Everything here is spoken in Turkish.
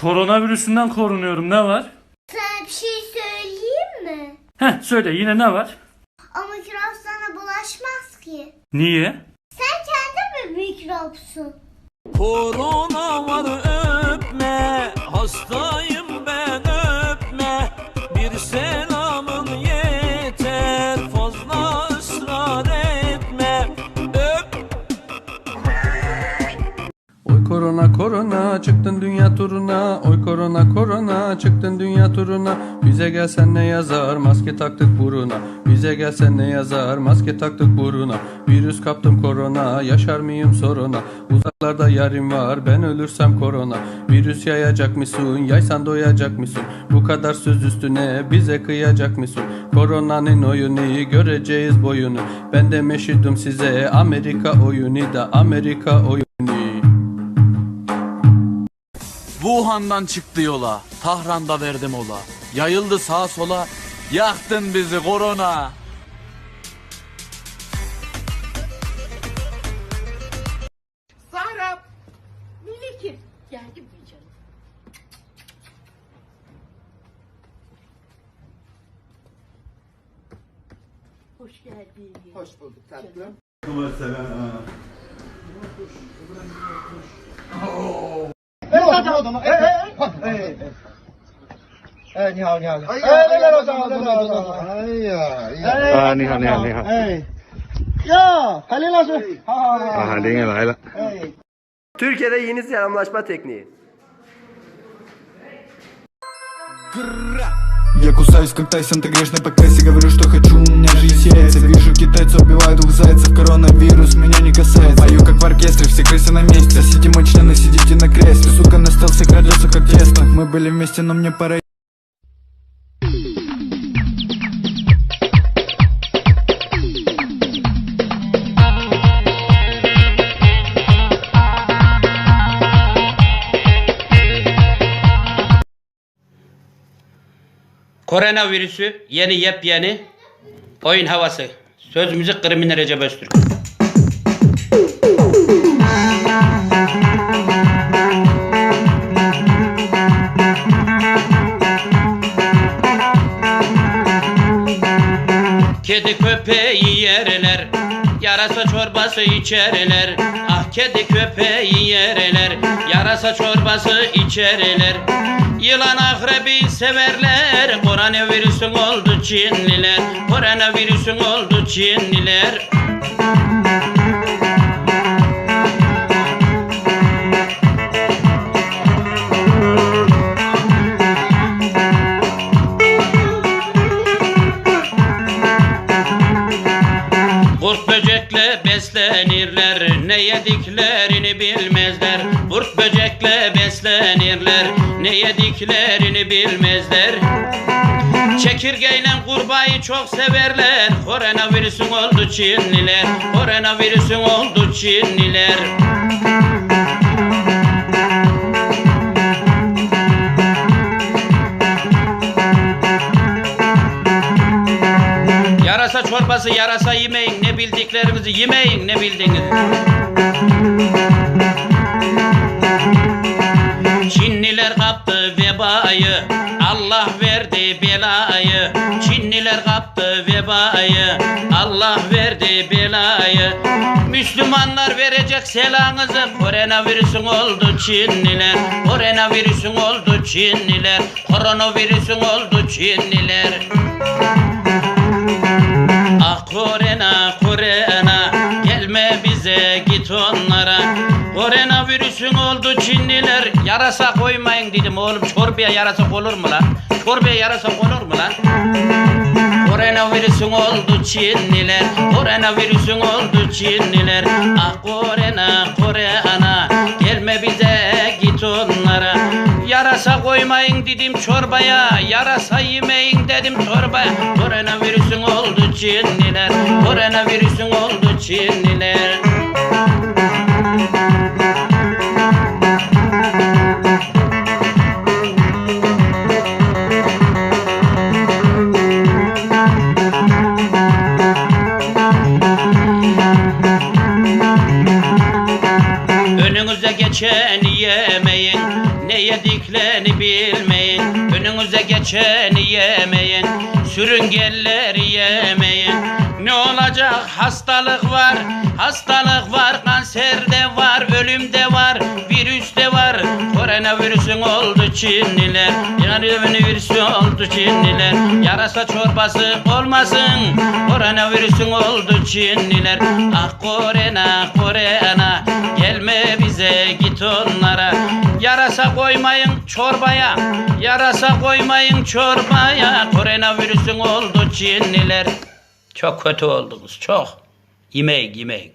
Koronavirüsünden korunuyorum ne var? Sana bir şey söyleyeyim mi? Heh söyle yine ne var? O mikrop sana bulaşmaz ki. Niye? Sen kendin mi mikropsun? Korona var öpme Hastayım korona çıktın dünya turuna. Oy korona korona çıktın dünya turuna. Bize gelsen ne yazar? Maske taktık buruna. Bize gelsen ne yazar? Maske taktık buruna. Virüs kaptım korona yaşar mıyım soruna? Uzaklarda yarim var ben ölürsem korona. Virüs yayacak mısın? Yaysan doyacak mısın? Bu kadar söz üstüne bize kıyacak mısın? Koronanın oyunu göreceğiz boyunu. Ben de meşidim size Amerika oyunu da Amerika oyunu Wuhan'dan çıktı yola Tahran'da verdim ola Yayıldı sağa sola Yaktın bizi korona Zahra. Melekim. Geldim mi canım? Hoş geldin. Hoş bulduk tatlım. 哎，你好，你好，哎，来来来，坐坐坐坐坐。哎呀，啊，你好，你好，你好，哎，哟，海林老师，好好好。啊，海林也来了。 哎， Türkiye'de yeni selamlaşma tekniği. Я кусаюсь как Тайсон, ты грешный по кассе Говорю, что хочу, у меня жизнь сияется Вижу, китайцы убивают двух зайцев Коронавирус меня не касается. Пою как в оркестре, все крысы на месте. Сидим мы члены, сидите на кресле. Сука, настался крадется как тесно Мы были вместе, но мне пора Koronavirüsü yeni yepyeni oyun havası. Söz müzik kriminal Recep Öztürk. Kedi köpeği yerler, yarasa çorbası içerler. Ah kedi köpeği yerler, yarasa çorbası içerler. Yılan akrebi severler, koronavirüsün oldu Çinliler. Koronavirüsün oldu Çinliler. Bilmezler. Kurt böcekle beslenirler. Ne yediklerini bilmezler. Çekirgeyle kurbağayı çok severler. Koronavirüsün oldu Çinliler. Koronavirüsün oldu Çinliler. Yarasa çorbası yarasa yemeyin. Ne bildiklerinizi yemeyin ne bildiğiniz. Kaptı vebayı. Allah verdi belayı. Çinliler kaptı vebayı. Allah verdi belayı. Müslümanlar verecek selanızı Koronavirüsün oldu Çinliler. Koronavirüsün oldu Çinliler. Koronavirüsün oldu Çinliler. Ah korena korena. Gelme bize git onlara. Korena virüsün oldu Çinliler. Yarasa koymayın dedim oğlum çorbaya yarasa konur mu lan? Çorbaya yarasa konur mu lan? Korena virüsün oldu Çinliler Korena virüsün oldu Çinliler Ah korena korena gelme bize git onlara Yarasa koymayın dedim çorbaya Yarasa yemeyin dedim çorbaya Koronavirüsün oldu Çinliler Koronavirüsün oldu Çinliler geçeni yemeyin Ne yediklerini bilmeyin. Önünüze geçeni yemeyin Sürüngelleri yemeyin. Ne olacak? Hastalık var Hastalık var kanser de var Ölüm de var virüs de var. Koronavirüsün oldu Çinliler Koronavirüsün oldu Çinliler. Yarasa çorbası olmasın Koronavirüsün oldu Çinliler. Ah korona korona Yarasa koymayın çorbaya Yarasa koymayın çorbaya. Koronavirüsün oldu Çinliler. Çok kötü oldunuz çok. Yemeyin yemeyin